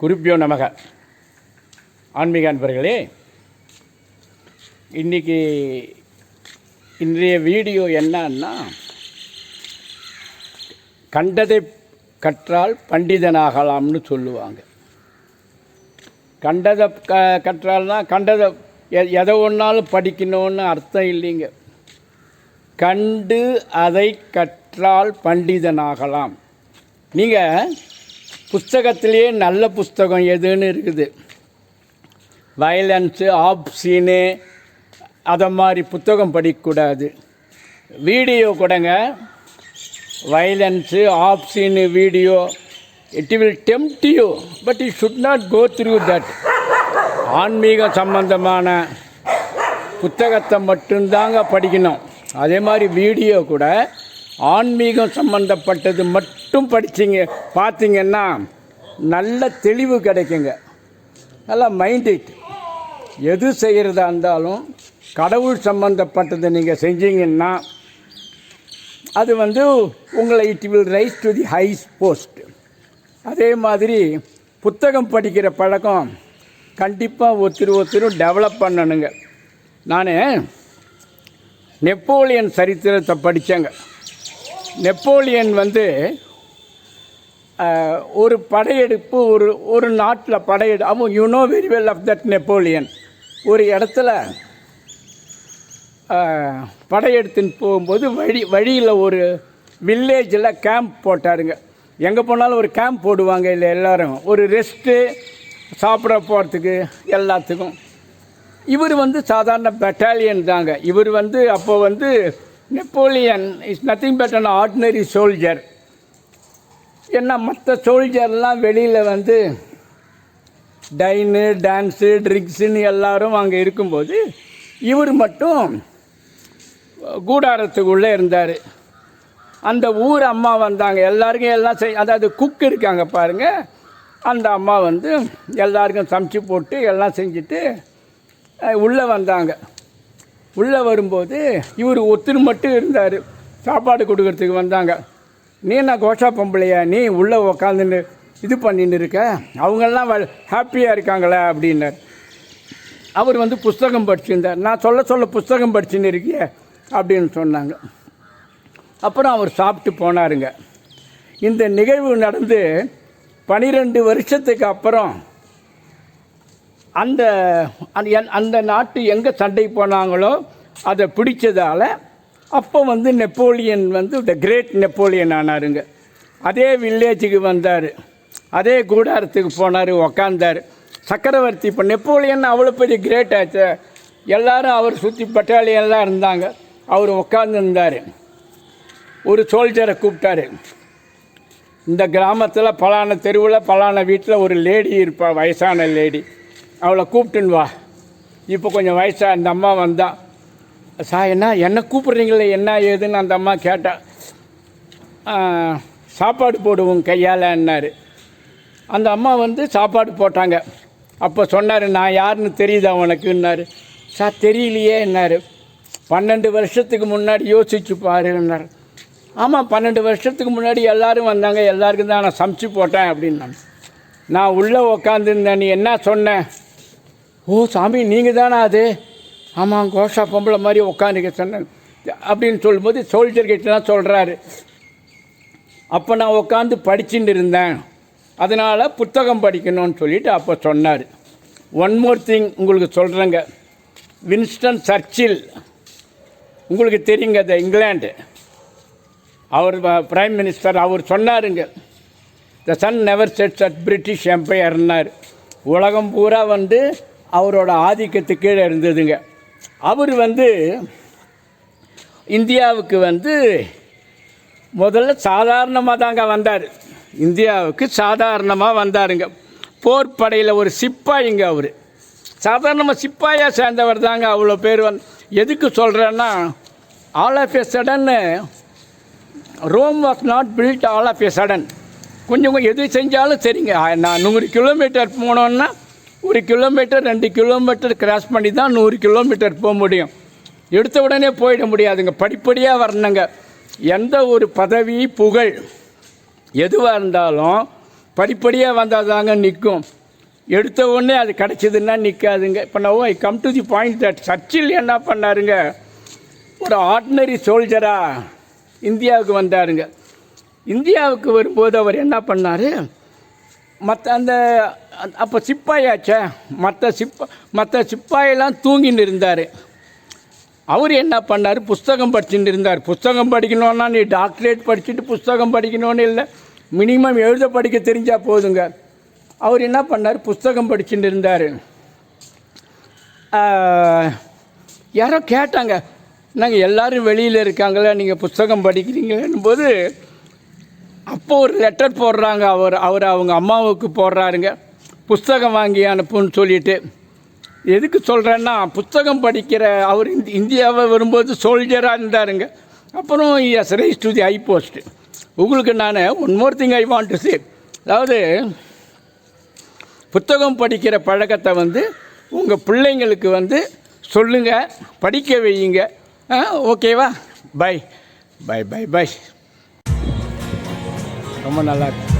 குறிப்பியோ நமக. ஆன்மீக அன்பர்களே இன்றைக்கி இன்றைய வீடியோ என்னன்னா கண்டதை கற்றால் பண்டிதனாகலாம்னு சொல்லுவாங்க. கண்டதை க கற்றால்னா கண்டதை எ- எதை ஒன்றாலும் படிக்கணும்னு அர்த்தம் இல்லைங்க. கண்டு அதை கற்றால் பண்டிதனாகலாம். நீங்கள் புஸ்தகத்திலேயே நல்ல புஸ்தகம் எதுன்னு இருக்குது? வயலன்ஸு ஆப்சீனு அதை மாதிரி புத்தகம் படிக்கக்கூடாது. வீடியோ கூடங்க. Violence obscene video it will tempt you but you should not go through that ஆன்மீக சம்பந்தமான புத்தகத்தை மட்டும்தாங்க படிக்கணும். அதே மாதிரி வீடியோ கூட ஆன்மீகம் சம்மந்தப்பட்டது மட்டும் படிச்சிங்க பார்த்தீங்கன்னா நல்ல தெளிவு கிடைக்குங்க. நல்லா மைண்ட் எது செய்கிறதா இருந்தாலும் கடவுள் சம்மந்தப்பட்டதை நீங்கள் செஞ்சீங்கன்னா அது வந்து உங்களை it will rise to the highest post அதே மாதிரி புத்தகம் படிக்கிற பழக்கம் கண்டிப்பாக ஒருத்தர் ஒருத்தரும் டெவலப் பண்ணணுங்க. நான் நெப்போலியன் சரித்திரத்தை படித்தேங்க நெப்போலியன் வந்து ஒரு படையெடுப்பு ஒரு ஒரு நாட்டில் படையெடு அவன் you know very well of that Napoleon ஒரு இடத்துல படையெடுத்துன்னு போகும்போது வழி வழியில் ஒரு வில்லேஜில் கேம்ப் போட்டாருங்க. எங்கே போனாலும் ஒரு கேம்ப் போடுவாங்க இல்லை எல்லாரும். ஒரு ரெஸ்ட்டு சாப்பிட போகிறதுக்கு எல்லாத்துக்கும். இவர் வந்து சாதாரண பெட்டாலியன் தாங்க. இவர் வந்து அப்போ வந்து Napoleon is nothing but an ordinary soldier ஏன்னா மற்ற சோல்ஜர்லாம் வெளியில் வந்து டைனு டான்ஸு ட்ரிங்க்ஸுன்னு எல்லாரும் அங்கே இருக்கும்போது இவர் மட்டும் கூடாரத்துக்குள்ளே இருந்தார். அந்த ஊர் அம்மா வந்தாங்க. எல்லாருக்கும் எல்லாம் செய் அதாவது குக் இருக்காங்க பாருங்கள் அந்த அம்மா வந்து எல்லாருக்கும் சமைச்சு போட்டு எல்லாம் செஞ்சுட்டு உள்ளே வந்தாங்க. உள்ளே வரும்போது இவர் ஒத்துரு மட்டும் இருந்தார். சாப்பாடு கொடுக்கறதுக்கு வந்தாங்க. நீ என்ன கோஷா பொம்பளையா? நீ உள்ளே உக்காந்துன்னு இது பண்ணின்னு இருக்க? அவங்கெல்லாம் ஹாப்பியாக இருக்காங்களே அப்படின்னார். அவர் வந்து புஸ்தகம் படிச்சிருந்தார். நான் சொல்ல சொல்ல புஸ்தகம் படிச்சுன்னு இருக்கிய அப்படின்னு சொன்னாங்க. அப்புறம் அவர் சாப்பிட்டு போனாருங்க. இந்த நிகழ்வு நடந்து பனிரெண்டு வருஷத்துக்கு அப்புறம் அந்த அந்த என்- அந்த நாட்டு எங்கே சண்டை போனாங்களோ அதை பிடிச்சதால அப்போ வந்து நெப்போலியன் வந்து த கிரேட் நெப்போலியன் ஆனாருங்க. அதே வில்லேஜுக்கு வந்தார். அதே கூடாரத்துக்கு போனார் உக்காந்தார். சக்கரவர்த்தி இப்போ நெப்போலியன் அவ்வளோ பெரிய கிரேட் ஆச்சு. எல்லாரும் அவர் சுற்றி பட்டாளியெல்லாம் இருந்தாங்க. அவர் உட்காந்துருந்தார் ஒரு சோல்ஜரை கூப்பிட்டாரு. இந்த கிராமத்தில் பலான தெருவில் பலான வீட்டில் ஒரு லேடி இருப்பாள் வயசான லேடி அவளை கூப்பிட்டுன்னு வா. இப்போ கொஞ்சம் வயசாக அந்த அம்மா வந்தா சா என்ன என்ன கூப்பிட்றீங்களே என்ன ஏதுன்னு? அந்த அம்மா கேட்டா சாப்பாடு போடுவோம் கையால் என்னார் அந்த அம்மா வந்து சாப்பாடு போட்டாங்க. அப்போ சொன்னார் நான் யாருன்னு தெரியுதா உனக்குன்னாரு சார் தெரியலையே என்னார் பன்னெண்டு வருஷத்துக்கு முன்னாடி யோசிச்சு பாருன்னார் ஆமாம் பன்னெண்டு வருஷத்துக்கு முன்னாடி எல்லோரும் வந்தாங்க எல்லாருக்கும் தான் நான் சமைச்சு போட்டேன் அப்படின்னாங்க. நான் உள்ளே உக்காந்துருந்தேன் நீ என்ன சொன்னேன் ஓ சாமி நீங்கள் தானே அது? ஆமாம் கோஷா பொம்பளை மாதிரி உட்காந்துக்க சொன்னேன். அப்படின்னு சொல்லும்போது சோல்ஜர்கிட்ட தான் சொல்கிறாரு அப்போ நான் உட்காந்து படிச்சுட்டு இருந்தேன். அதனால் புத்தகம் படிக்கணும்னு சொல்லிட்டு அப்போ சொன்னார். ஒன் மோர் திங் உங்களுக்கு சொல்கிறேங்க வின்ஸ்டன் சர்ச்சில் உங்களுக்கு தெரியுங்க அது இங்கிலாண்டு அவர் பிரைம் மினிஸ்டர் அவர் சொன்னாருங்க. The sun never sets at British எம்பையர்னார் உலகம் பூரா வந்து அவரோட ஆதிக்கத்து கீழே இருந்ததுங்க. அவர் வந்து இந்தியாவுக்கு வந்து முதல்ல சாதாரணமாக தாங்க வந்தார். இந்தியாவுக்கு சாதாரணமாக வந்தாருங்க. போர் படையில் ஒரு சிப்பாயிங்க அவர். சாதாரணமாக சிப்பாயாக சேர்ந்தவர் தாங்க அவ்வளோ பேர் வந்து எதுக்கு சொல்கிறேன்னா all of a சடன்னு Rome was not built all of a sudden கொஞ்சம் கொஞ்சம் எது செஞ்சாலும் சரிங்க. நான் நூறு கிலோமீட்டர் போனோன்னா ஒரு கிலோமீட்டர் ரெண்டு கிலோமீட்டர் கிராஸ் பண்ணி தான் நூறு கிலோமீட்டர் போக முடியும். எடுத்த உடனே போயிட முடியாதுங்க. படிப்படியாக வரணுங்க. எந்த ஒரு பதவி புகழ் எதுவாக இருந்தாலும் படிப்படியாக வந்தால் தாங்க நிற்கும் எடுத்த உடனே அது கிடச்சிதுன்னா நிற்காதுங்க இப்போ நான் I come to the point that Churchill என்ன பண்ணாருங்க? ஒரு ஆர்டினரி சோல்ஜராக இந்தியாவுக்கு வந்தாருங்க. இந்தியாவுக்கு வரும்போது அவர் என்ன பண்ணார்? மற்ற அந்த அப்போ சிப்பாயாச்சே? மற்ற சிப்பா மற்ற சிப்பாயெல்லாம் தூங்கின்னு இருந்தார். அவர் என்ன பண்ணார்? புஸ்தகம் படிச்சுட்டு இருந்தார். புஸ்தகம் படிக்கணும்னா நீ டாக்டரேட் படிச்சுட்டு புஸ்தகம் படிக்கணும்னு இல்லை. மினிமம் எழுத படிக்க தெரிஞ்சால் போதுங்க. அவர் என்ன பண்ணார்? புஸ்தகம் படிச்சுட்டு இருந்தார். யாரோ கேட்டாங்க. நாங்கள் எல்லோரும் வெளியில் இருக்காங்களே? நீங்கள் புஸ்தகம் படிக்கிறீங்களேன்னும் போது அப்போ ஒரு லெட்டர் போடுறாங்க. அவர் அவர் அவங்க அம்மாவுக்கு போடுறாருங்க. புஸ்தகம் வாங்கி அனுப்புன்னு சொல்லிட்டு. எதுக்கு சொல்கிறேன்னா புத்தகம் படிக்கிற அவர் இந்தியாவை வரும்போது சோல்ஜராக இருந்தாருங்க. அப்புறம் is rise to the high post உங்களுக்கு நான் one more thing I want to say அதாவது புத்தகம் படிக்கிற பழக்கத்தை வந்து உங்கள் பிள்ளைங்களுக்கு வந்து சொல்லுங்கள் படிக்க வையுங்க. ஓகேவா பை பை பை பை ரொம்ப நல்லா இருக்கு.